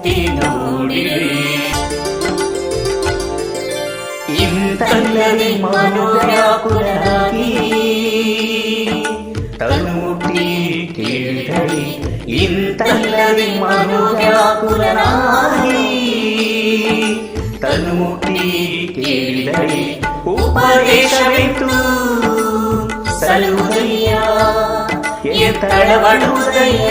ನೋಡಿರಿ ಇಂತಲ್ಲದೆ ಮನೋವ್ಯಾಕುಲರಾಗಿ ತನ್ನುಟಿ ಕೇಳಿದಳಿ ಇಂತಲ್ಲದೆ ಮನೋವ್ಯಾಕುಲರಾಗಿ ತನ್ನುಟಿ ಕೇಳಿದಳಿ ಉಪದೇಶವಿತ್ತು ಸಲುದಯ್ಯ ಎತ್ತಳವಡುವುದಯ್ಯ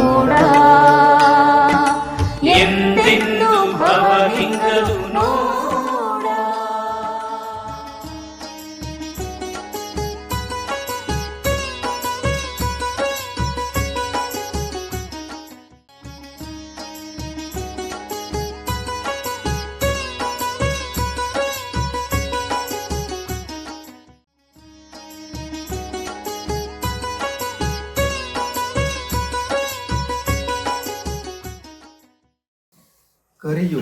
ಕರಿಯು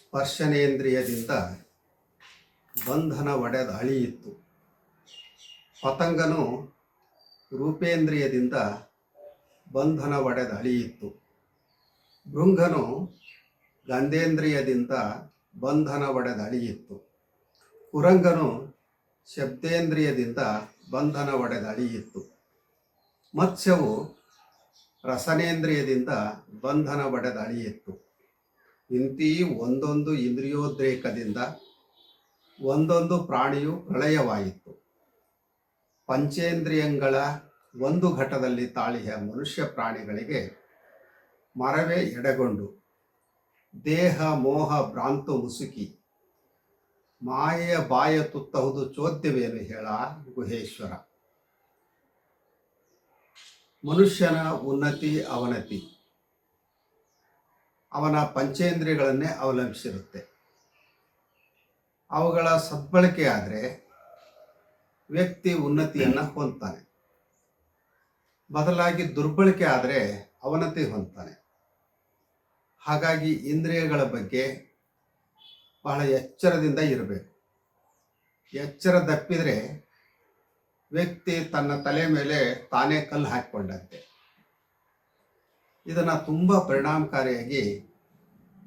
ಸ್ಪರ್ಶನೇಂದ್ರಿಯದಿಂದ ಬಂಧನ ಒಡೆದ ಅಳಿಯಿತ್ತು ಪತಂಗನು ರೂಪೇಂದ್ರಿಯದಿಂದ ಬಂಧನ ಒಡೆದ ಅಳಿಯಿತ್ತು ಭೃಂಗನು ಗಂಧೇಂದ್ರಿಯದಿಂದ ಬಂಧನ ಒಡೆದ ಅಳಿಯಿತ್ತು ಕುರಂಗನು ಶಬ್ದೇಂದ್ರಿಯದಿಂದ ಬಂಧನ ಒಡೆದ ಅಳಿಯಿತ್ತು ಮತ್ಸ್ಯವು ರಸನೇಂದ್ರಿಯದಿಂದ ಬಂಧನ ಒಡೆದ ಅಳಿಯಿತ್ತು. ಇಂತೀ ಒಂದೊಂದು ಇಂದ್ರಿಯೋದ್ರೇಕದಿಂದ ಒಂದೊಂದು ಪ್ರಾಣಿಯು ಪ್ರಳಯವಾಯಿತು ಪಂಚೇಂದ್ರಿಯಂಗಳ ಒಂದು ಘಟದಲ್ಲಿ ತಾಳಿಯ ಮನುಷ್ಯ ಪ್ರಾಣಿಗಳಿಗೆ ಮರವೇ ಎಡೆಗೊಂಡು, ದೇಹ, ಮೋಹ, ಭ್ರಾಂತು, ಮುಸುಕಿ, ಮಾಯೆಯ ಬಾಯ ತುತ್ತಹುದು ಚೋದ್ಯವೇನು ಹೇಳ ಗುಹೇಶ್ವರ. ಮನುಷ್ಯನ ಉನ್ನತಿ, ಅವನತಿ. ಅವನ ಪಂಚೇಂದ್ರಿಯಗಳನ್ನೇ ಅವಲಂಬಿಸಿರುತ್ತೆ. ಅವುಗಳ ಸದ್ಬಳಕೆ ಆದರೆ ವ್ಯಕ್ತಿ ಉನ್ನತಿಯನ್ನು ಹೊಂದ್ತಾನೆ. ಬದಲಾಗಿ ದುರ್ಬಳಕೆ ಆದರೆ ಅವನತಿ ಹೊಂದ್ತಾನೆ. ಹಾಗಾಗಿ ಇಂದ್ರಿಯಗಳ ಬಗ್ಗೆ ಬಹಳ ಎಚ್ಚರದಿಂದ ಇರಬೇಕು. ಎಚ್ಚರ ದಪ್ಪಿದರೆ ವ್ಯಕ್ತಿ ತನ್ನ ತಲೆ ಮೇಲೆ ತಾನೇ ಕಲ್ಲು ಹಾಕಿಕೊಂಡಂತೆ. ಇದನ್ನು ತುಂಬ ಪರಿಣಾಮಕಾರಿಯಾಗಿ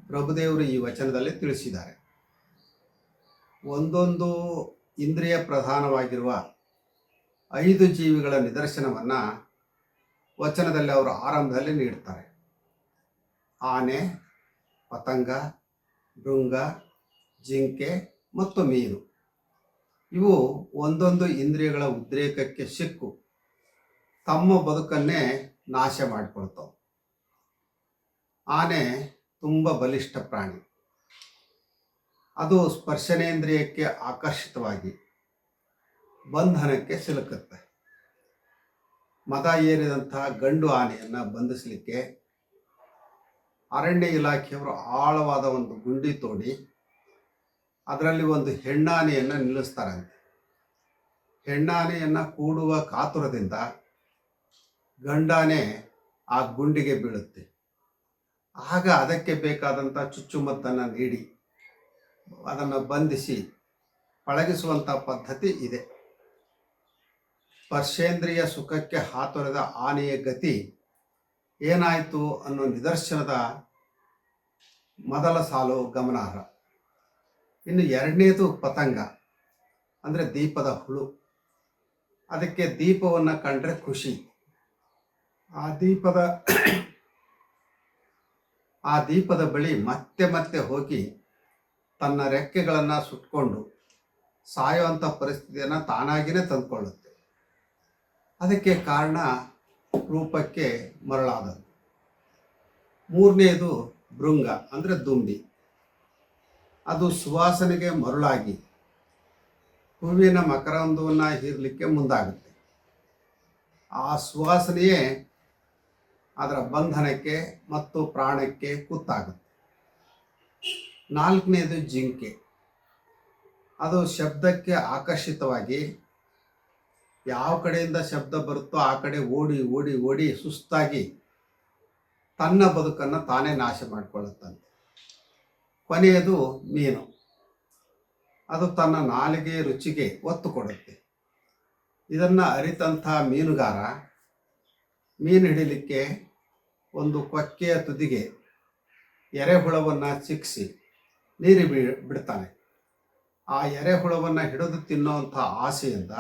ಪ್ರಭುದೇವರು ಈ ವಚನದಲ್ಲಿ ತಿಳಿಸಿದ್ದಾರೆ. ಒಂದೊಂದು ಇಂದ್ರಿಯ ಪ್ರಧಾನವಾಗಿರುವ ಐದು ಜೀವಿಗಳ ನಿದರ್ಶನವನ್ನು ವಚನದಲ್ಲಿ ಅವರು ಆರಂಭದಲ್ಲಿ ನೀಡ್ತಾರೆ. ಆನೆ, ಪತಂಗ ಭೃಂಗ ಜಿಂಕೆ ಮತ್ತು ಮೀನು. ಇವು ಒಂದೊಂದು ಇಂದ್ರಿಯಗಳ ಉದ್ರೇಕಕ್ಕೆ ಸಿಕ್ಕು. ತಮ್ಮ ಬದುಕನ್ನೇ ನಾಶ ಮಾಡಿಕೊಳ್ತಾವೆ. ಆನೆ ತುಂಬ ಬಲಿಷ್ಠ ಪ್ರಾಣಿ. ಅದು ಸ್ಪರ್ಶನೇಂದ್ರಿಯಕ್ಕೆ ಆಕರ್ಷಿತವಾಗಿ ಬಂಧನಕ್ಕೆ ಸಿಲುಕುತ್ತೆ. ಮದ ಏರಿದಂತಹ ಗಂಡು ಆನೆಯನ್ನು ಬಂಧಿಸಲಿಕ್ಕೆ ಅರಣ್ಯ ಇಲಾಖೆಯವರು ಆಳವಾದ ಒಂದು ಗುಂಡಿ ತೋಡಿ ಅದರಲ್ಲಿ ಒಂದು ಹೆಣ್ಣಾನೆಯನ್ನು ನಿಲ್ಲಿಸ್ತಾರಂತೆ ಹೆಣ್ಣಾನೆಯನ್ನು ಕೂಡುವ ಕಾತುರದಿಂದ ಗಂಡಾನೆ ಆ ಗುಂಡಿಗೆ ಬೀಳುತ್ತೆ. ಆಗ ಅದಕ್ಕೆ ಬೇಕಾದಂಥ ಚುಚ್ಚುಮದ್ದನ್ನು ನೀಡಿ, ಅದನ್ನು ಬಂಧಿಸಿ ಪಳಗಿಸುವಂಥ ಪದ್ಧತಿ ಇದೆ. ಸ್ಪರ್ಶೇಂದ್ರಿಯ ಸುಖಕ್ಕೆ ಹಾತೊರೆದ ಆನೆಯ ಗತಿ ಏನಾಯಿತು ಅನ್ನೋ ನಿದರ್ಶನದ ಮೊದಲ ಸಾಲು ಗಮನಾರ್ಹ. ಇನ್ನು ಎರಡನೇದು ಪತಂಗ, ಅಂದರೆ ದೀಪದ ಹುಳು. ಅದಕ್ಕೆ ದೀಪವನ್ನು ಕಂಡ್ರೆ ಖುಷಿ. ಆ ದೀಪದ ಆ ದೀಪದ ಬಳಿ ಮತ್ತೆ ಮತ್ತೆ ಹೋಗಿ ತನ್ನ ರೆಕ್ಕೆಗಳನ್ನು ಸುಟ್ಕೊಂಡು ಸಾಯುವಂಥ ಪರಿಸ್ಥಿತಿಯನ್ನು ತಾನಾಗಿಯೇ ತಂದುಕೊಳ್ಳುತ್ತೆ. ಅದಕ್ಕೆ ಕಾರಣ ರೂಪಕ್ಕೆ ಮರಳಾದದ್ದು. ಮೂರನೇದು ಭೃಂಗ, ಅಂದರೆ ದುಂಬಿ. ಅದು ಸುವಾಸನೆಗೆ ಮರುಳಾಗಿ ಹೂವಿನ ಮಕರಂದವನ್ನು ಹೀರಲಿಕ್ಕೆ ಮುಂದಾಗುತ್ತೆ. ಆ ಸುವಾಸನೆಯೇ ಅದರ ಬಂಧನಕ್ಕೆ ಮತ್ತು ಪ್ರಾಣಕ್ಕೆ ಕುತ್ತಾಗುತ್ತೆ ನಾಲ್ಕನೇದು ಜಿಂಕೆ. ಅದು ಶಬ್ದಕ್ಕೆ ಆಕರ್ಷಿತವಾಗಿ ಯಾವ ಕಡೆಯಿಂದ ಶಬ್ದ ಬರುತ್ತೋ ಆ ಕಡೆ ಓಡಿ ಓಡಿ ಓಡಿ ಸುಸ್ತಾಗಿ ತನ್ನ ಬದುಕನ್ನು ತಾನೇ ನಾಶ ಮಾಡಿಕೊಳ್ಳುತ್ತಂತೆ. ಕೊನೆಯದು ಮೀನು. ಅದು ತನ್ನ ನಾಲಿಗೆ ರುಚಿಗೆ ಒತ್ತು ಕೊಡುತ್ತೆ. ಇದನ್ನು ಅರಿತಂಥ ಮೀನುಗಾರ ಮೀನು ಹಿಡಿಲಿಕ್ಕೆ ಒಂದು ಕೊಕ್ಕೆಯ ತುದಿಗೆ ಎರೆಹುಳವನ್ನು ಚಿಕ್ಕಿಸಿ ನೀರು ಬಿ, ಬಿಡ್ತಾನೆ. ಆ ಎರೆಹುಳವನ್ನು ಹಿಡಿದು ತಿನ್ನುವಂಥ ಆಸೆಯಿಂದ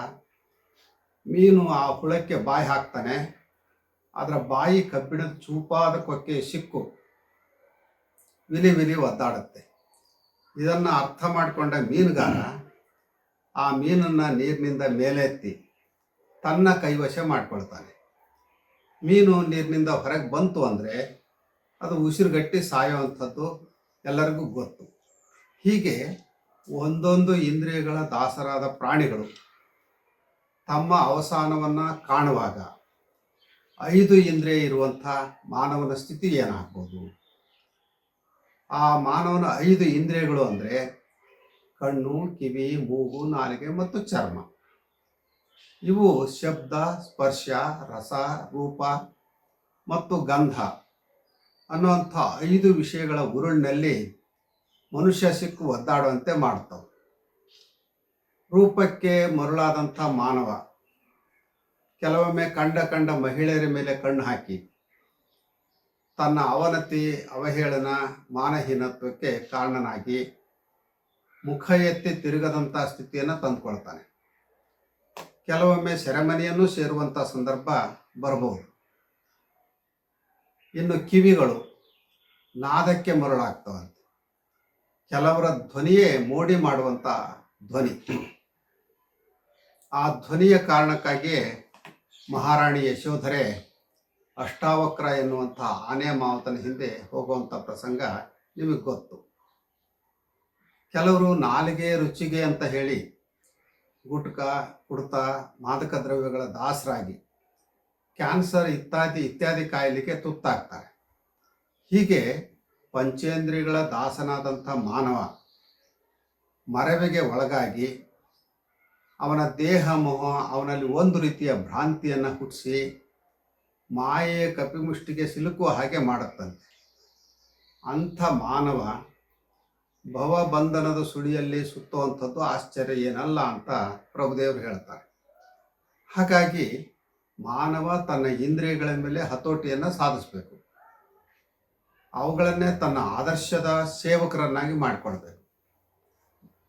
ಮೀನು ಆ ಹುಳಕ್ಕೆ ಬಾಯಿ ಹಾಕ್ತಾನೆ. ಅದರ ಬಾಯಿ ಕಬ್ಬಿಣದ ಚೂಪಾದ ಕೊಕ್ಕೆ ಸಿಕ್ಕು ವಿಲಿ ವಿಲಿ ಒದ್ದಾಡುತ್ತೆ. ಇದನ್ನು ಅರ್ಥ ಮಾಡಿಕೊಂಡ ಮೀನುಗಾರ ಆ ಮೀನನ್ನು ನೀರಿನಿಂದ ಮೇಲೆತ್ತಿ ತನ್ನ ಕೈವಶ ಮಾಡಿಕೊಳ್ತಾನೆ. ಮೀನು ನೀರಿನಿಂದ ಹೊರಗೆ ಬಂತು ಅಂದರೆ ಅದು ಉಸಿರುಗಟ್ಟಿ ಸಾಯುವಂಥದ್ದು ಎಲ್ಲರಿಗೂ ಗೊತ್ತು. ಹೀಗೆ ಒಂದೊಂದು ಇಂದ್ರಿಯಗಳ ದಾಸರಾದ ಪ್ರಾಣಿಗಳು ತಮ್ಮ ಅವಸಾನವನ್ನು ಕಾಣುವಾಗ ಐದು ಇಂದ್ರಿಯ ಇರುವಂಥ ಮಾನವನ ಸ್ಥಿತಿ ಏನಾಗ್ಬೋದು? ಆ ಮಾನವನ ಐದು ಇಂದ್ರಿಯಗಳು ಅಂದರೆ ಕಣ್ಣು, ಕಿವಿ, ಮೂಗು, ನಾಲಿಗೆ ಮತ್ತು ಚರ್ಮ. ಇವು ಶಬ್ದ, ಸ್ಪರ್ಶ, ರಸ, ರೂಪ ಮತ್ತು ಗಂಧ ಅನ್ನುವಂಥ ಐದು ವಿಷಯಗಳ ಉರುಳಿನಲ್ಲಿ ಮನುಷ್ಯ ಸಿಕ್ಕು ಒದ್ದಾಡುವಂತೆ ಮಾಡ್ತವೆ. ರೂಪಕ್ಕೆ ಮರುಳಾದಂಥ ಮಾನವ ಕೆಲವೊಮ್ಮೆ ಕಂಡ ಕಂಡ ಮಹಿಳೆಯರ ಮೇಲೆ ಕಣ್ಣು ಹಾಕಿ ತನ್ನ ಅವನತಿ, ಅವಹೇಳನ, ಮಾನಹೀನತ್ವಕ್ಕೆ ಕಾರಣನಾಗಿ ಮುಖ ಎತ್ತಿ ತಿರುಗದಂಥ ಸ್ಥಿತಿಯನ್ನು ತಂದುಕೊಳ್ತಾನೆ. ಕೆಲವೊಮ್ಮೆ ಸೆರೆಮನೆಯನ್ನು ಸೇರುವಂಥ ಸಂದರ್ಭ ಬರಬಹುದು. ಇನ್ನು ಕಿವಿಗಳು ನಾದಕ್ಕೆ ಮರಳಾಗ್ತವಂತೆ. ಕೆಲವರ ಧ್ವನಿಯೇ ಮೋಡಿ ಮಾಡುವಂಥ ಧ್ವನಿ. ಆ ಧ್ವನಿಯ ಕಾರಣಕ್ಕಾಗಿಯೇ ಮಹಾರಾಣಿ ಯಶೋಧರೆ ಅಷ್ಟಾವಕ್ರ ಎನ್ನುವಂಥ ಆನೆ ಮಾವತನ ಹಿಂದೆ ಹೋಗುವಂಥ ಪ್ರಸಂಗ ನಿಮಗೆ ಗೊತ್ತು. ಕೆಲವರು ನಾಲಿಗೆ ರುಚಿಗೆ ಅಂತ ಹೇಳಿ ಗುಟ್ಕ, ಕುಡ್ತ, ಮಾದಕ ದ್ರವ್ಯಗಳ ದಾಸರಾಗಿ ಕ್ಯಾನ್ಸರ್ ಇತ್ಯಾದಿ ಇತ್ಯಾದಿ ಕಾಯಿಲೆಗೆ ತುತ್ತಾಗ್ತಾರೆ. ಹೀಗೆ ಪಂಚೇಂದ್ರಿಯಗಳ ದಾಸನಾದಂಥ ಮಾನವ ಮರವಿಗೆ ಒಳಗಾಗಿ ಅವನ ದೇಹ, ಮೋಹ, ಅವನಲ್ಲಿ ಒಂದು ರೀತಿಯ ಭ್ರಾಂತಿಯನ್ನು ಹುಟ್ಟಿಸಿ ಮಾಯೆಯ ಕಪಿಮುಷ್ಟಿಗೆ ಸಿಲುಕುವ ಹಾಗೆ ಮಾಡುತ್ತಂತೆ. ಅಂಥ ಮಾನವ ಭವಬಂಧನದ ಸುಳಿಯಲ್ಲಿ ಸುತ್ತುವಂಥದ್ದು ಆಶ್ಚರ್ಯ ಏನಲ್ಲ ಅಂತ ಪ್ರಭುದೇವರು ಹೇಳ್ತಾರೆ. ಹಾಗಾಗಿ ಮಾನವ ತನ್ನ ಇಂದ್ರಿಯಗಳ ಮೇಲೆ ಹತೋಟಿಯನ್ನು ಸಾಧಿಸಬೇಕು. ಅವುಗಳನ್ನೇ ತನ್ನ ಆದರ್ಶದ ಸೇವಕರನ್ನಾಗಿ ಮಾಡಿಕೊಳ್ಬೇಕು.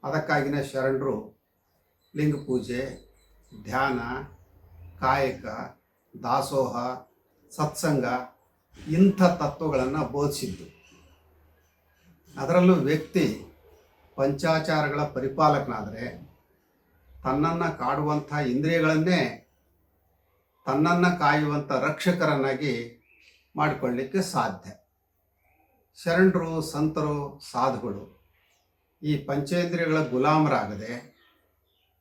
ಅದಕ್ಕಾಗಿನೇ ಶರಣರು ಲಿಂಗ ಪೂಜೆ ಧ್ಯಾನ, ಕಾಯಕ, ದಾಸೋಹ ಸತ್ಸಂಗ ಇಂಥ ತತ್ವಗಳನ್ನು ಬೋಧಿಸಿದ್ದು. ಅದರಲ್ಲೂ ವ್ಯಕ್ತಿ ಪಂಚಾಚಾರಗಳ ಪರಿಪಾಲಕನಾದರೆ ತನ್ನನ್ನು ಕಾಡುವಂಥ ಇಂದ್ರಿಯಗಳನ್ನೇ ತನ್ನನ್ನು ಕಾಯುವಂಥ ರಕ್ಷಕರನ್ನಾಗಿ ಮಾಡಿಕೊಳ್ಳಲಿಕ್ಕೆ ಸಾಧ್ಯ. ಶರಣರು, ಸಂತರು, ಸಾಧುಗಳು ಈ ಪಂಚೇಂದ್ರಿಯಗಳ ಗುಲಾಮರಾಗದೆ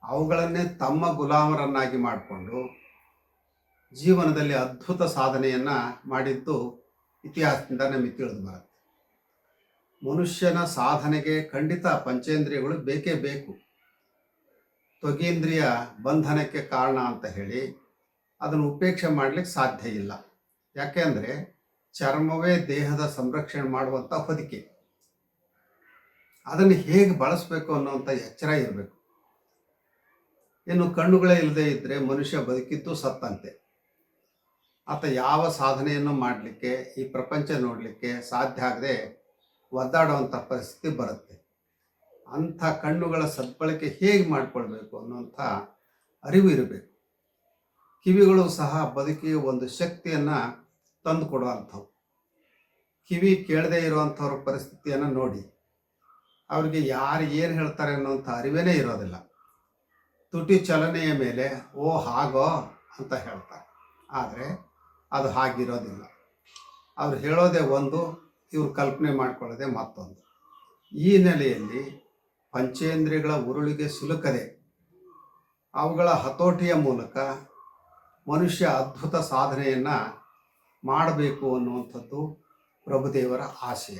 ಅವುಗಳನ್ನೇ ತಮ್ಮ ಗುಲಾಮರನ್ನಾಗಿ ಮಾಡಿಕೊಂಡು ಜೀವನದಲ್ಲಿ ಅದ್ಭುತ ಸಾಧನೆಯನ್ನು ಮಾಡಿದ್ದು ಇತಿಹಾಸದಿಂದ ನಮಗೆ ತಿಳಿದು ಬರುತ್ತೆ. ಮನುಷ್ಯನ ಸಾಧನೆಗೆ ಖಂಡಿತ ಪಂಚೇಂದ್ರಿಯಗಳು ಬೇಕೇ ಬೇಕು. ತ್ವಗೇಂದ್ರಿಯ ಬಂಧನಕ್ಕೆ ಕಾರಣ ಅಂತ ಹೇಳಿ ಅದನ್ನು ಉಪೇಕ್ಷೆ ಮಾಡಲಿಕ್ಕೆ ಸಾಧ್ಯ ಇಲ್ಲ. ಯಾಕೆಂದರೆ ಚರ್ಮವೇ ದೇಹದ ಸಂರಕ್ಷಣೆ ಮಾಡುವಂಥ ಹೊದಿಕೆ. ಅದನ್ನು ಹೇಗೆ ಬಳಸಬೇಕು ಅನ್ನುವಂಥ ಎಚ್ಚರ ಇರಬೇಕು. ಇನ್ನು ಕಣ್ಣುಗಳೇ ಇಲ್ಲದೆ ಇದ್ದರೆ ಮನುಷ್ಯ ಬದುಕಿದ್ದು ಸತ್ತಂತೆ. ಆತ ಯಾವ ಸಾಧನೆಯನ್ನು ಮಾಡಲಿಕ್ಕೆ, ಈ ಪ್ರಪಂಚ ನೋಡಲಿಕ್ಕೆ ಸಾಧ್ಯ ಆಗದೆ ಒದ್ದಾಡುವಂಥ ಪರಿಸ್ಥಿತಿ ಬರುತ್ತೆ. ಅಂಥ ಕಣ್ಣುಗಳ ಸದ್ಬಳಕೆ ಹೇಗೆ ಮಾಡಿಕೊಳ್ಬೇಕು ಅನ್ನುವಂಥ ಅರಿವು ಇರಬೇಕು. ಕಿವಿಗಳು ಸಹ ಬದುಕಿಗೆ ಒಂದು ಶಕ್ತಿಯನ್ನು ತಂದು ಕೊಡುವಂಥವು ಕಿವಿ ಕೇಳದೇ ಇರುವಂಥವ್ರ ಪರಿಸ್ಥಿತಿಯನ್ನು ನೋಡಿ. ಅವರಿಗೆ ಯಾರು ಏನು ಹೇಳ್ತಾರೆ ಅನ್ನೋಂಥ ಅರಿವೇನೇ ಇರೋದಿಲ್ಲ. ತುಟಿ ಚಲನೆಯ ಮೇಲೆ, ಓ ಹಾಗೋ ಅಂತ ಹೇಳ್ತಾರೆ. ಆದರೆ ಅದು ಹಾಗಿರೋದಿಲ್ಲ. ಅವ್ರು ಹೇಳೋದೇ ಒಂದು, ಇವ್ರು ಕಲ್ಪನೆ ಮಾಡ್ಕೊಳ್ಳೋದೆ ಮತ್ತೊಂದು. ಈ ನೆಲೆಯಲ್ಲಿ ಪಂಚೇಂದ್ರಿಯಗಳ ಉರುಳಿಗೆ ಸಿಲುಕದೆ, ಅವುಗಳ ಹತೋಟಿಯ ಮೂಲಕ ಮನುಷ್ಯ ಅದ್ಭುತ ಸಾಧನೆಯನ್ನು ಮಾಡಬೇಕು ಅನ್ನುವಂಥದ್ದು ಪ್ರಭುದೇವರ ಆಶಯ.